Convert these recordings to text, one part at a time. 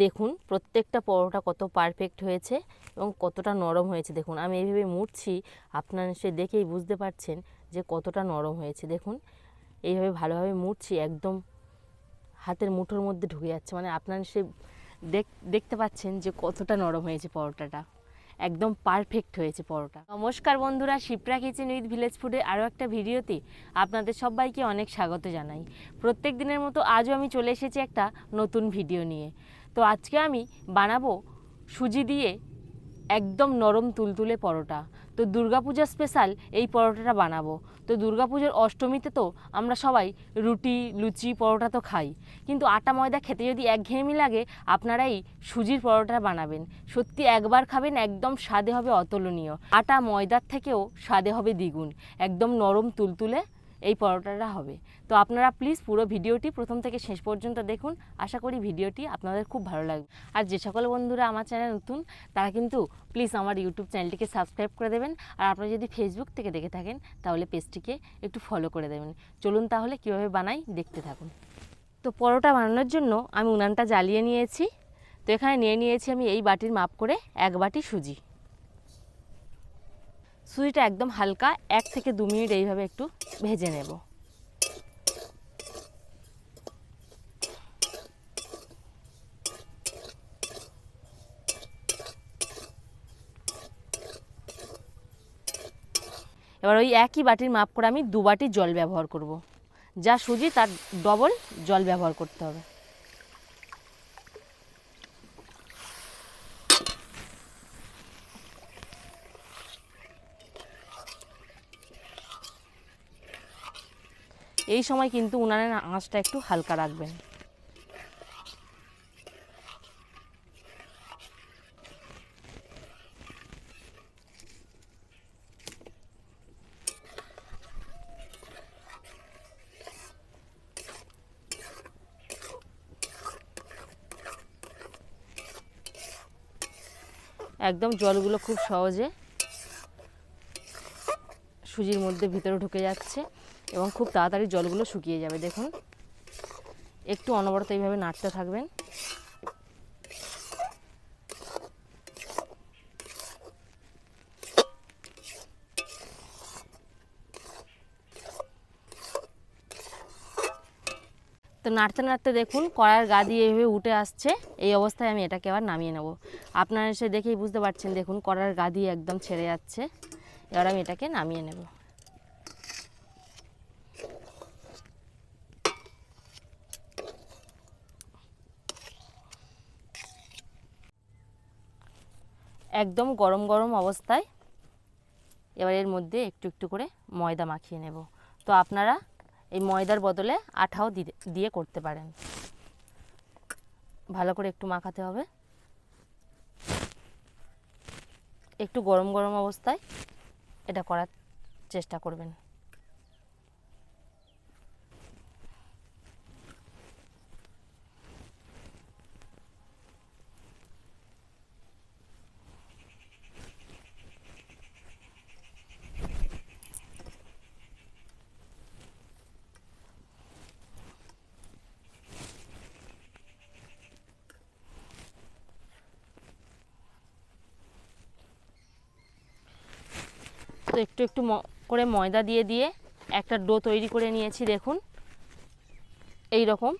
দেখুন, প্রত্যেকটা পরোটা কত পারফেক্ট হয়েছে এবং কতটা নরম হয়েছে। দেখুন, আমি এইভাবে মুড়ছি, আপনারা সে দেখেই বুঝতে পারছেন যে কতটা নরম হয়েছে। দেখুন, এইভাবে ভালোভাবে মুড়ছি, একদম হাতের মুঠোর মধ্যে ঢুকে যাচ্ছে। মানে আপনারা সে দেখ, দেখতে পাচ্ছেন যে কতটা নরম হয়েছে পরোটাটা। একদম পারফেক্ট হয়েছে পরোটা। নমস্কার বন্ধুরা, শিপ্রা কিচেন উইথ ভিলেজ ফুডে আরও একটা ভিডিওতে আপনাদের সবাইকে অনেক স্বাগত জানাই। প্রত্যেক দিনের মতো আজও আমি চলে এসেছি একটা নতুন ভিডিও নিয়ে। তো আজকে আমি বানাবো সুজি দিয়ে একদম নরম তুলতুলে পরোটা। তো দুর্গাপূজা স্পেশাল এই পরোটাটা বানাবো। তো দুর্গাপুজোর অষ্টমীতে তো আমরা সবাই রুটি, লুচি, পরোটা তো খাই। কিন্তু আটা ময়দা খেতে যদি একঘেয়েমি লাগে, আপনারা এই সুজির পরোটা বানাবেন। সত্যি একবার খাবেন, একদম স্বাদে হবে অতুলনীয়। আটা ময়দার থেকেও স্বাদে হবে দ্বিগুণ। একদম নরম তুলতুলে এই পরোটাটা হবে। তো আপনারা প্লিজ পুরো ভিডিওটি প্রথম থেকে শেষ পর্যন্ত দেখুন। আশা করি ভিডিওটি আপনাদের খুব ভালো লাগবে। আর যে সকল বন্ধুরা আমার চ্যানেল নতুন, তারা কিন্তু প্লিজ আমার ইউটিউব চ্যানেলটিকে সাবস্ক্রাইব করে দেবেন। আর আপনারা যদি ফেসবুক থেকে দেখে থাকেন, তাহলে পেজটিকে একটু ফলো করে দেবেন। চলুন তাহলে কীভাবে বানাই, দেখতে থাকুন। তো পরোটা বানানোর জন্য আমি উনানটা জ্বালিয়ে নিয়েছি। তো এখানে নিয়ে নিয়েছি আমি এই বাটির মাপ করে এক বাটি সুজি। সুজিটা একদম হালকা এক থেকে দু মিনিট এইভাবে একটু ভেজে নেব এবার ওই একই বাটির মাপ করে আমি দু বাটি জল ব্যবহার করব। যা সুজি তার ডবল জল ব্যবহার করতে হবে এই সময় কিন্তু উনানের আঁচটা একটু হালকা রাখবেন। একদম জলগুলো খুব সহজে সুজির মধ্যে ভিতরে ঢুকে যাচ্ছে। এবং খুব তাড়াতাড়ি জলগুলো শুকিয়ে যাবে, দেখুন। একটু অনবরত এইভাবে নাড়তে থাকবেন। তো নাড়তে নাড়তে দেখুন কড়ার গা দিয়ে এভাবে উঠে আসছে। এই অবস্থায় আমি এটাকে আবার নামিয়ে নেব। আপনারা এসে দেখেই বুঝতে পারছেন, দেখুন কড়ার গা দিয়ে একদম ছেড়ে যাচ্ছে। এবার আমি এটাকে নামিয়ে নেব। একদম গরম গরম অবস্থায় এবার এর মধ্যে একটু একটু করে ময়দা মাখিয়ে নেব। তো আপনারা এই ময়দার বদলে আঠাও দিয়ে করতে পারেন। ভালো করে একটু মাখাতে হবে। একটু গরম গরম অবস্থায় এটা করার চেষ্টা করবেন। তো একটু একটু করে ময়দা দিয়ে দিয়ে একটা ডো তৈরি করে নিয়েছি, দেখুন। এই রকম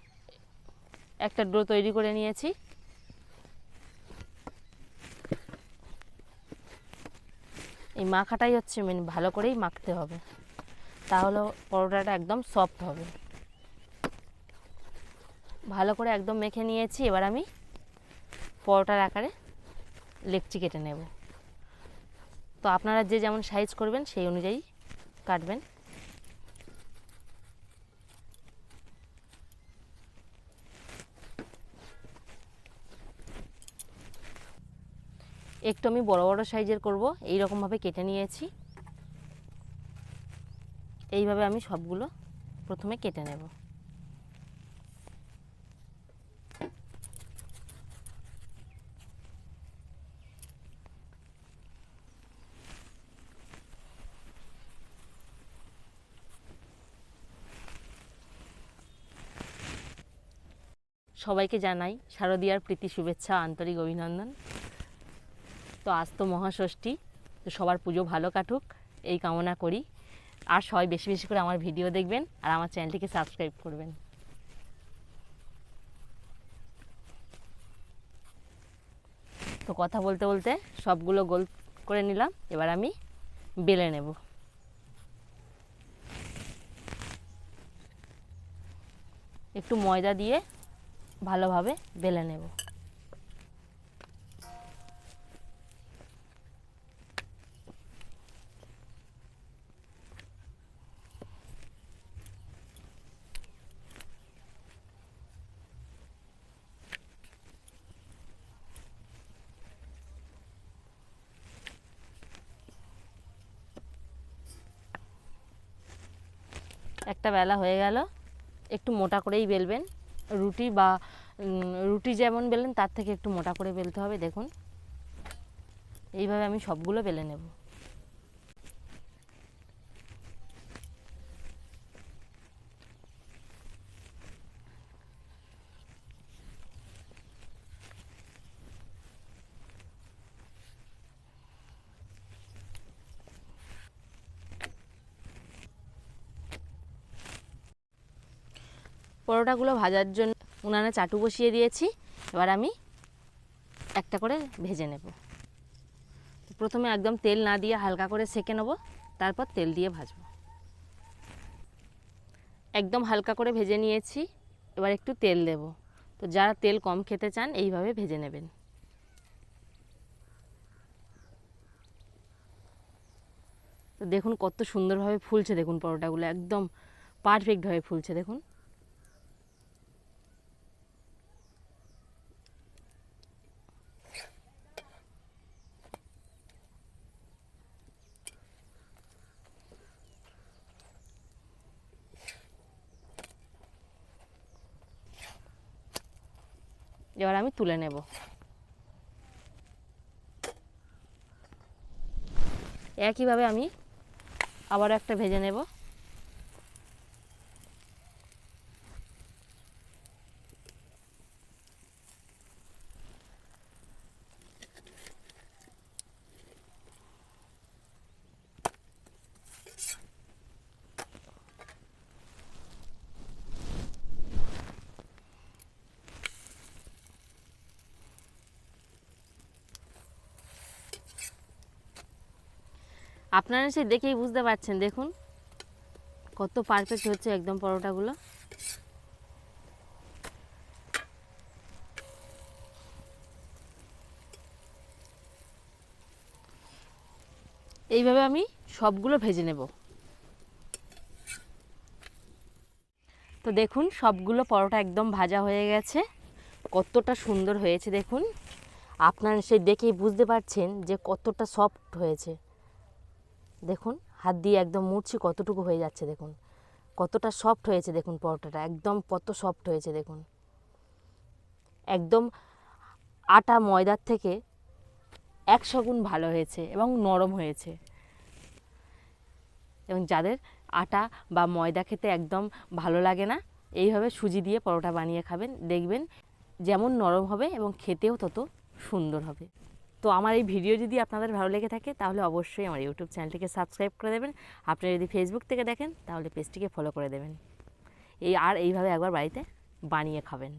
একটা ডো তৈরি করে নিয়েছি। এই মাখাটাই হচ্ছে মেন ভালো করেই মাখতে হবে। তাহলে পরোটাটা একদম সফট হবে। ভালো করে একদম মেখে নিয়েছি, এবার আমি পরোটার আকারে লেকচি কেটে নেব। তো আপনারা যে যেমন সাইজ করবেন, সেই অনুযায়ী কাটবেন। একটু আমি বড় বড় সাইজের করব এই রকমভাবে কেটে নিয়েছি। এইভাবে আমি সবগুলো প্রথমে কেটে নেব। সবাইকে জানাই শারদীয়ার প্রীতি, শুভেচ্ছা, আন্তরিক অভিনন্দন। তো আজ তো মহাষষ্ঠী, তো সবার পুজো ভালো কাটুক, এই কামনা করি। আর সবাই বেশি বেশি করে আমার ভিডিও দেখবেন আর আমার চ্যানেলটিকে সাবস্ক্রাইব করবেন। তো কথা বলতে বলতে সবগুলো গোল করে নিলাম, এবার আমি বেলে নেব। একটু ময়দা দিয়ে ভালোভাবে বেলে নেব। একটা বেলা হয়ে গেল একটু মোটা করেই বেলবেন। রুটি বা রুটি যেমন বেলেন, তার থেকে একটু মোটা করে বেলতে হবে, দেখুন। এইভাবে আমি সবগুলো বেলে নেব। পরোটাগুলো ভাজার জন্য উনানে চাটু বসিয়ে দিয়েছি। এবার আমি একটা করে ভেজে নেব। প্রথমে একদম তেল না দিয়ে হালকা করে সেকে নেব, তারপর তেল দিয়ে ভাজবো। একদম হালকা করে ভেজে নিয়েছি, এবার একটু তেল দেব। তো যারা তেল কম খেতে চান, এইভাবে ভেজে নেবেন। তো দেখুন কত সুন্দরভাবে ফুলছে, দেখুন পরোটাগুলো একদম পারফেক্টভাবে ফুলছে, দেখুন। এবার আমি তুলে নেব। একইভাবে আমি আবারও একটা ভেজে নেব। আপনারা সে দেখেই বুঝতে পারছেন, দেখুন। কত পারফেক্ট হচ্ছে একদম পরোটাগুলো। এইভাবে আমি সবগুলো ভেজে নেব। তো দেখুন, সবগুলো পরোটা একদম ভাজা হয়ে গেছে। কতটা সুন্দর হয়েছে, দেখুন। আপনারা সে দেখেই বুঝতে পারছেন যে কতটা সফট হয়েছে। দেখুন, হাত দিয়ে একদম মুড়ছি, কতটুকু হয়ে যাচ্ছে দেখুন। কতটা সফট হয়েছে দেখুন পরোটাটা, একদম কত সফট হয়েছে দেখুন। একদম আটা, ময়দার থেকে একশো গুণ ভালো হয়েছে এবং নরম হয়েছে। এবং যাদের আটা বা ময়দা খেতে একদম ভালো লাগে না, এইভাবে সুজি দিয়ে পরোটা বানিয়ে খাবেন, দেখবেন যেমন নরম হবে এবং খেতেও তত সুন্দর হবে। তো আমার এই ভিডিও যদি আপনাদের ভালো লেগে থাকে, তাহলে অবশ্যই আমার ইউটিউব চ্যানেলটিকে সাবস্ক্রাইব করে দেবেন। আপনারা যদি ফেসবুক থেকে দেখেন, তাহলে পেজটিকে ফলো করে দেবেন। এই আর এইভাবে একবার বাড়িতে বানিয়ে খাবেন।